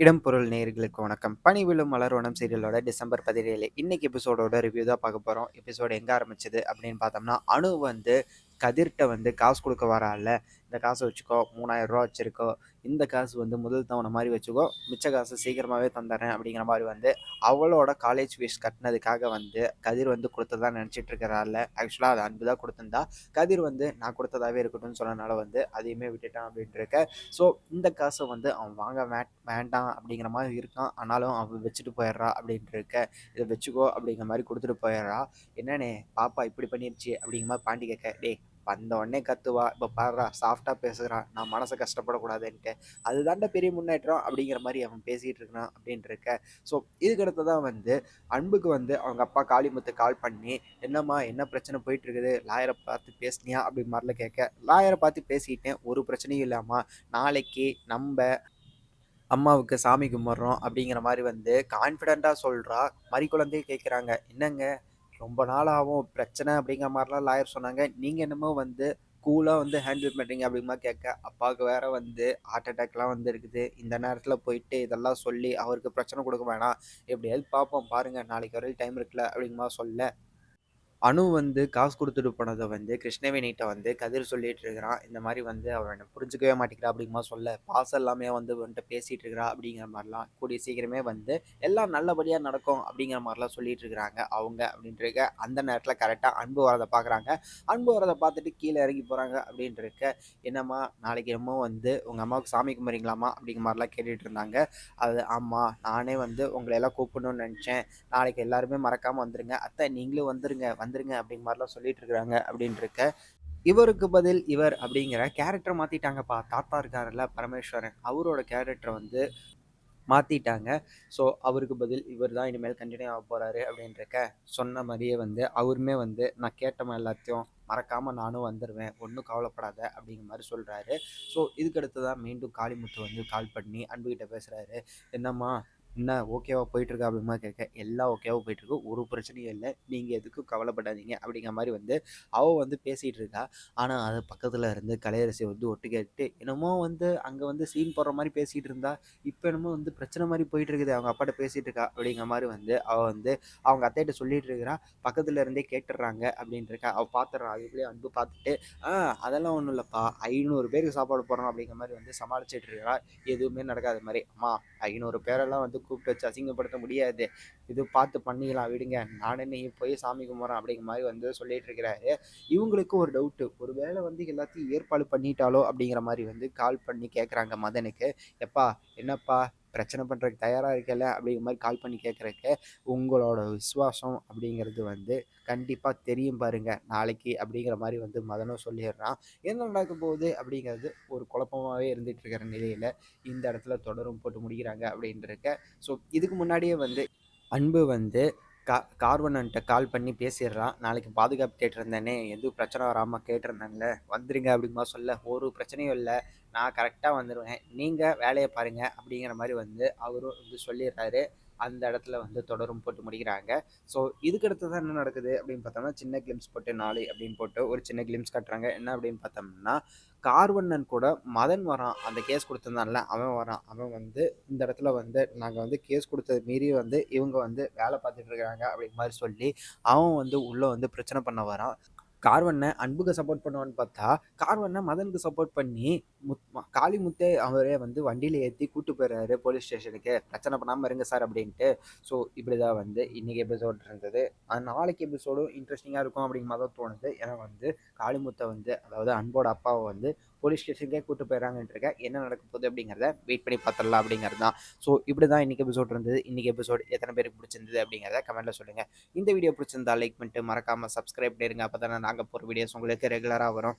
இடம் பொருள் நேயர்களுக்கு வணக்கம். பனி விழும் மலர்வனம் சீரியலோட டிசம்பர் பதினேழு. இன்னைக்கு எபிசோடோட ரிவ்யூ தான் பார்க்க போகிறோம் எபிசோடு எங்கே ஆரம்பிச்சது அப்படின்னு பார்த்தோம்னா அணு வந்து கதிர்கிட்ட வந்து காசு கொடுக்க வரால இந்த காசை வச்சுக்கோ மூணாயிரரூவா வச்சுருக்கோ இந்த காசு வந்து முதல் தவணை மாதிரி வச்சுக்கோ மிச்ச காசு சீக்கிரமாகவே தந்துடுறேன் அப்படிங்கிற மாதிரி வந்து அவளோட காலேஜ் ஃபீஸ் கட்டினதுக்காக வந்து கதிர் வந்து கொடுத்ததா நினச்சிட்டு இருக்கிறாள் ஆக்சுவலாக அது அன்பு தான் கொடுத்துருந்தா. கதிர் வந்து நான் கொடுத்ததாவே இருக்கட்டும்னு சொன்னனால வந்து அதையுமே விட்டுட்டான் அப்படின்ட்டு இருக்க. ஸோ இந்த காசை வந்து அவன் வாங்க வே வேண்டாம் அப்படிங்கிற மாதிரி இருக்கான். ஆனாலும் அவன் வச்சுட்டு போயிடுறா அப்படின்ட்டு இருக்க. இதை வச்சுக்கோ அப்படிங்கிற மாதிரி கொடுத்துட்டு போயிடுறா. என்னன்னே பாப்பா இப்படி பண்ணிருச்சு அப்படிங்கிற மாதிரி பாண்டி கேட்க டே வந்த உடனே கத்துவா. இப்போ பாடுறா சாஃப்டாக பேசுகிறான் நான் மனசை கஷ்டப்படக்கூடாதுன்ட்டு அதுதாண்ட பெரிய முன்னேற்றம் அப்படிங்கிற மாதிரி அவன் பேசிகிட்டு இருக்கான் அப்படின்ட்டு இருக்க ஸோ இதுக்கடுத்து தான் வந்து அன்புக்கு வந்து அவங்க அப்பா காளிமுத்து கால் பண்ணி என்னம்மா என்ன பிரச்சனை போயிட்டு இருக்குது லாயரை பார்த்து பேசுனியா? அப்படி மாதிரிலாம் கேட்க லாயரை பார்த்து பேசிக்கிட்டேன் ஒரு பிரச்சனையும் இல்லாமல் நாளைக்கு நம்ம அம்மாவுக்கு சாமி கும்பிட்றோம். அப்படிங்கிற மாதிரி வந்து கான்ஃபிடெண்ட்டாக சொல்கிறா மறிக்குழந்தையே கேட்குறாங்க என்னங்க? ரொம்ப நாள் ஆகும் பிரச்சனை அப்படிங்கிற மாதிரிலாம் லாயர் சொன்னாங்க. நீங்கள் என்னமோ வந்து கூலாக வந்து ஹேண்டில் பண்ணுறீங்க அப்படிமா கேட்க அப்பாவுக்கு வேறு வந்து ஹார்ட் அட்டாக்லாம் வந்து இருக்குது. இந்த நேரத்தில் போயிட்டு இதெல்லாம் சொல்லி அவருக்கு பிரச்சனை கொடுக்க வேணாம். எப்படியாவது பார்ப்போம் பாருங்கள் நாளைக்கு வரையும் டைம் இருக்குல்ல அப்படிங்கமா சொல்ல அணு வந்து காசு கொடுத்துட்டு போனதை வந்து கிருஷ்ணவேணிகிட்ட வந்து கதிர் சொல்லிட்டு இருக்கிறான் இந்த மாதிரி வந்து அவன் என்னை புரிஞ்சுக்கவே மாட்டேங்கிறா அப்படிங்கிற சொல்ல. பாசம் எல்லாமே வந்து வந்துட்டு பேசிகிட்டு இருக்கிறா அப்படிங்கிற மாதிரிலாம் கூடிய சீக்கிரமே வந்து எல்லாம் நல்லபடியாக நடக்கும் அப்படிங்கிற மாதிரிலாம் சொல்லிட்டு இருக்கிறாங்க அவங்க அப்படின்ட்டு அந்த நேரத்தில் கரெக்டாக அன்பு வரதை பார்க்குறாங்க அன்பு வரதை பார்த்துட்டு கீழே இறங்கி போகிறாங்க அப்படின்ட்டு இருக்க என்னம்மா நாளைக்கு என்னமோ வந்து உங்கள் அம்மாவுக்கு சாமி கும்பிட்றீங்களாமா அப்படிங்கிற மாதிரிலாம் கேட்டுட்டு இருந்தாங்க அது ஆமாம் நானே வந்து உங்களை எல்லாம் கூப்பிடணும்னு நினச்சேன். நாளைக்கு எல்லாருமே மறக்காமல் வந்துடுங்க அத்தை நீங்களும் வந்துடுங்க வந்துருங்க அப்படிங்க மாதிரிலாம் சொல்லிட்டு இருக்கிறாங்க அப்படின்ட்டு இருக்க இவருக்கு பதில் இவர் அப்படிங்கிற கேரக்டர் மாற்றிட்டாங்கப்பா தாத்தா இருக்காருல்ல பரமேஸ்வரன். அவரோட கேரக்டரை வந்து மாற்றிட்டாங்க ஸோ அவருக்கு பதில் இவர் தான் இனிமேல் கண்டினியூ ஆக போகிறாரு அப்படின்றக்க சொன்ன மாதிரியே வந்து அவருமே வந்து நான் கேட்டவன் எல்லாத்தையும் மறக்காமல் நானும் வந்துடுவேன் ஒன்றும் கவலைப்படாத அப்படிங்கிற மாதிரி சொல்கிறாரு ஸோ இதுக்கடுத்து தான் மீண்டும் காளிமுத்து வந்து கால் பண்ணி அன்புக்கிட்ட பேசுகிறாரு என்னம்மா என்ன ஓகேவா போயிட்டுருக்கா அப்படிமா கேட்க எல்லாம் ஓகேவா போயிட்டுருக்கு ஒரு பிரச்சனையும் இல்லை நீங்கள் எதுக்கும் கவலைப்படாதீங்க அப்படிங்கிற மாதிரி வந்து அவள் வந்து பேசிகிட்டு இருக்கா. ஆனால் அது பக்கத்தில் இருந்து கலையரசி வந்து ஒட்டு கேட்டு என்னமோ வந்து அங்கே வந்து சீன் போடுற மாதிரி பேசிகிட்டு இருந்தா இப்போ என்னமோ வந்து பிரச்சனை மாதிரி போயிட்டு இருக்குது அவங்க அப்பாட்ட பேசிகிட்டு இருக்கா அப்படிங்கிற மாதிரி வந்து அவள் வந்து அவங்க அத்தைகிட்ட சொல்லிட்டு இருக்கிறா. பக்கத்தில் இருந்தே கேட்டுடுறாங்க அப்படின்ட்டு இருக்கா. அவள் பார்த்துட்றா அதுக்குள்ளேயே அன்பு பார்த்துட்டு ஆ அதெல்லாம் ஒன்றும் இல்லைப்பா. ஐநூறு பேருக்கு சாப்பாடு போடுறோம் அப்படிங்கிற மாதிரி வந்து சமாளிச்சிட்டு இருக்கா எதுவுமே நடக்காத மாதிரி அம்மா ஐநூறு பேரெல்லாம் வந்து கூப்பிட்டு வச்சு அசிங்கப்படுத்த முடியாது. இது பார்த்து பண்ணிக்கலாம் விடுங்க. நானே நீ போய் சாமி கும்பிட்றேன் அப்படிங்கிற மாதிரி வந்து சொல்லிட்டு இருக்கிறாரு. இவங்களுக்கு ஒரு டவுட்டு ஒரு வேலை வந்து எல்லாத்தையும் ஏற்பாடு பண்ணிட்டாலோ அப்படிங்கிற மாதிரி வந்து கால் பண்ணி கேட்குறாங்க மதனுக்கு. எப்பா என்னப்பா? பிரச்சனை பண்ணுறதுக்கு தயாராக இருக்கல அப்படிங்கிற மாதிரி கால் பண்ணி கேட்குறக்கு உங்களோட விசுவாசம் அப்படிங்கிறது வந்து கண்டிப்பாக தெரியும் பாருங்கள் நாளைக்கு அப்படிங்கிற மாதிரி வந்து மதனும் சொல்லிடுறான். என்ன நடக்க போகுது அப்படிங்கிறது ஒரு குழப்பமாகவே இருந்துகிட்டு இருக்கிற நிலையில் இந்த இடத்துல தொடரும் போட்டு முடிக்கிறாங்க அப்படின்ட்டு ஸோ இதுக்கு முன்னாடியே வந்து அன்பு வந்து கா கார்வனன்ட்ட கால் பண்ணி பேசிடுறான். நாளைக்கு பாதுகாப்பு கேட்டிருந்தேனே எதுவும் பிரச்சனை வராமல் கேட்டிருந்தேன்ல வந்துருங்க அப்படிமா சொல்ல ஒரு பிரச்சனையும் இல்லை நான் கரெக்டாக வந்துடுவேன் நீங்கள் வேலையை பாருங்கள் அப்படிங்கிற மாதிரி வந்து அவரும் வந்து சொல்லிடுறாரு. அந்த இடத்துல வந்து தொடரும் போட்டு முடிக்கிறாங்க. ஸோ இதுக்கடுத்து தான் என்ன நடக்குது அப்படின்னு பார்த்தோம்னா சின்ன கிளிம்ஸ் போட்டு நாளை அப்படின்னு போட்டு ஒரு சின்ன கிளிம்ஸ் கட்டுறாங்க. என்ன அப்படின்னு பார்த்தோம்னா கார்வண்ணன் கூட மதன் வரான் அந்த கேஸ் கொடுத்துருந்தான்ல அவன் வரான். அவன் வந்து இந்த இடத்துல வந்து நாங்கள் வந்து கேஸ் கொடுத்தது மீறி வந்து இவங்க வந்து வேலை பார்த்துட்டு இருக்காங்க அப்படிங்கிற மாதிரி சொல்லி அவன் வந்து உள்ளே வந்து பிரச்சனை பண்ண வரான். கார்வண்ணை அன்புக்கு சப்போர்ட் பண்ணுவான்னு பார்த்தா கார்வண்ணை மதனுக்கு சப்போர்ட் பண்ணி முத் காளிமுத்தே அவரே வந்து வண்டியில் ஏற்றி கூட்டு போயிடுறாரு போலீஸ் ஸ்டேஷனுக்கு. பிரச்சனை பண்ணாமல் இருங்க சார் அப்படின்ட்டு. ஸோ இப்படி தான் வந்து இன்றைக்கி எபிசோட் இருந்தது. அது நாளைக்கு எபிசோடும் இன்ட்ரெஸ்டிங்காக இருக்கும் அப்படிங்கிற மாதிரி தான் தோணுது. ஏன்னா வந்து காளிமுத்தை வந்து அதாவது அன்போட அப்பாவை வந்து போலீஸ் ஸ்டேஷனுக்கே கூட்டு போயிடறாங்கன்ட்டு என்ன நடக்க போகுது அப்படிங்கிறத வெயிட் பண்ணி பார்த்துடலாம் அப்படிங்கிறது தான். ஸோ இப்படி தான் இன்றைக்கி எபிசோட் இருந்தது. இன்றைக்கி எபிசோட் எத்தனை பேருக்கு பிடிச்சிருந்தது அப்படிங்கிறத கமெண்ட்டில் சொல்லுங்கள் இந்த வீடியோ பிடிச்சிருந்தா லைக் பண்ணிட்டு மறக்காமல் சப்ஸ்கிரைப் பண்ணிடுங்க. அப்போ தானே நாங்கள் போகிற வீடியோஸ் உங்களுக்கு ரெகுலராக வரும்.